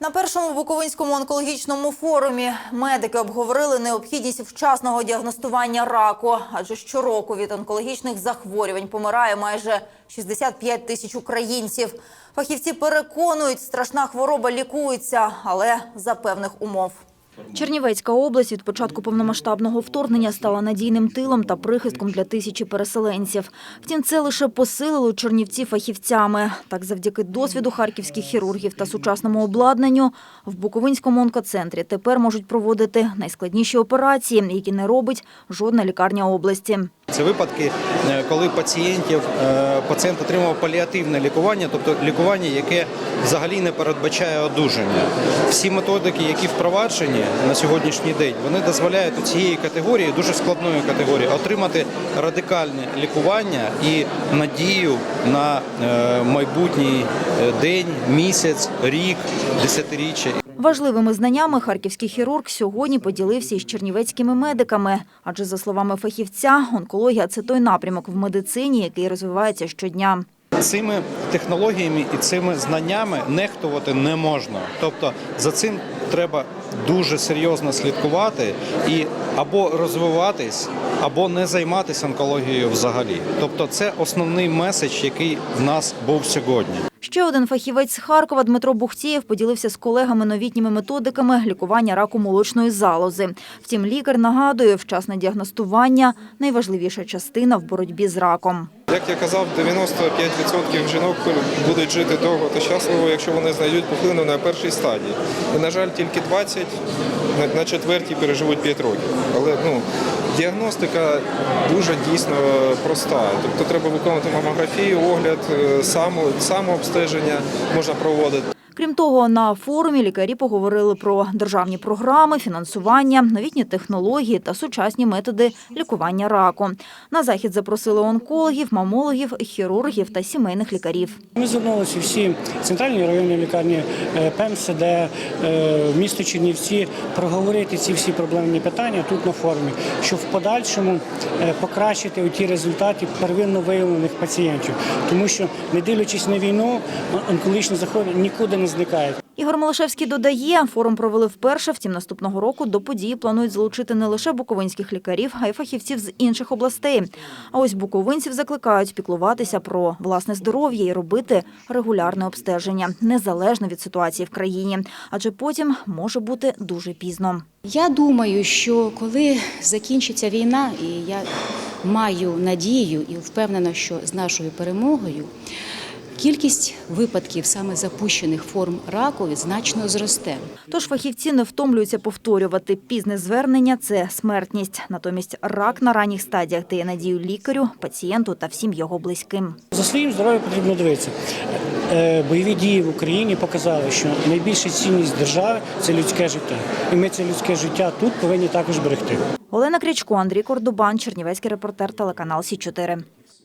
На першому Буковинському онкологічному форумі медики обговорили необхідність вчасного діагностування раку, адже щороку від онкологічних захворювань помирає майже 65 тисяч українців. Фахівці переконують, страшна хвороба лікується, але за певних умов. Чернівецька область від початку повномасштабного вторгнення стала надійним тилом та прихистком для тисячі переселенців. Втім, це лише посилило чернівці фахівцями. Так, завдяки досвіду харківських хірургів та сучасному обладнанню в Буковинському онкоцентрі тепер можуть проводити найскладніші операції, які не робить жодна лікарня області. Це випадки, е, коли пацієнтів е, пацієнт отримав паліативне лікування, тобто лікування, яке взагалі не передбачає одужання. Всі методики, які впроваджені на сьогоднішній день, вони дозволяють у цієї категорії, дуже складної категорії, отримати радикальне лікування і надію на е, майбутній день, місяць, рік, десятиріччя. Важливими знаннями харківський хірург сьогодні поділився із чернівецькими медиками. Адже, за словами фахівця, онкологія – це той напрямок в медицині, який розвивається щодня. Цими технологіями і цими знаннями нехтувати не можна. Тобто за цим треба дуже серйозно слідкувати і або розвиватись, або не займатися онкологією взагалі. Тобто, це основний меседж, який в нас був сьогодні. Ще один фахівець з Харкова Дмитро Бухтієв поділився з колегами новітніми методиками лікування раку молочної залози. Втім, лікар нагадує, вчасне діагностування – найважливіша частина в боротьбі з раком. Як я казав, 95% жінок будуть жити довго та щасливо, якщо вони знайдуть пухлину на першій стадії. І, на жаль, тільки 20 на- четвертій переживуть 5 років. Але ну, діагностика дуже дійсно проста. Тобто треба виконувати мамографію, огляд, е, само, самообстеження можна проводити. Крім того, на форумі лікарі поговорили про державні програми, фінансування, новітні технології та сучасні методи лікування раку. На захід запросили онкологів, мамологів, хірургів та сімейних лікарів. Ми звернулися всі центральні районні лікарні е, ПМСД, е, місто Чернівці проговорити ці всі проблемні питання тут на форумі, щоб в подальшому е, покращити ті результати первинно виявлених пацієнтів, тому що не дивлячись на війну, он- онкологічні захворювання нікуди не зникають. Ігор Малашевський додає, форум провели вперше, втім наступного року до події планують залучити не лише буковинських лікарів, а й фахівців з інших областей. А ось буковинців закликають піклуватися про власне здоров'я і робити регулярне обстеження, незалежно від ситуації в країні, адже потім може бути дуже пізно. Я думаю, що коли закінчиться війна, і я маю надію і впевнена, що з нашою перемогою кількість випадків саме запущених форм раку значно зросте. Тож фахівці не втомлюються повторювати пізне звернення це смертність. Натомість рак на ранніх стадіях дає надію лікарю, пацієнту та всім його близьким. За своїм здоров'ям потрібно дивитися. Е, Бойові дії в Україні показали, що найбільша цінність держави це людське життя. І ми це людське життя тут повинні також берегти. Олена Крячко, Андрій Кордубан, Чернівецький репортер, телеканал Сі 4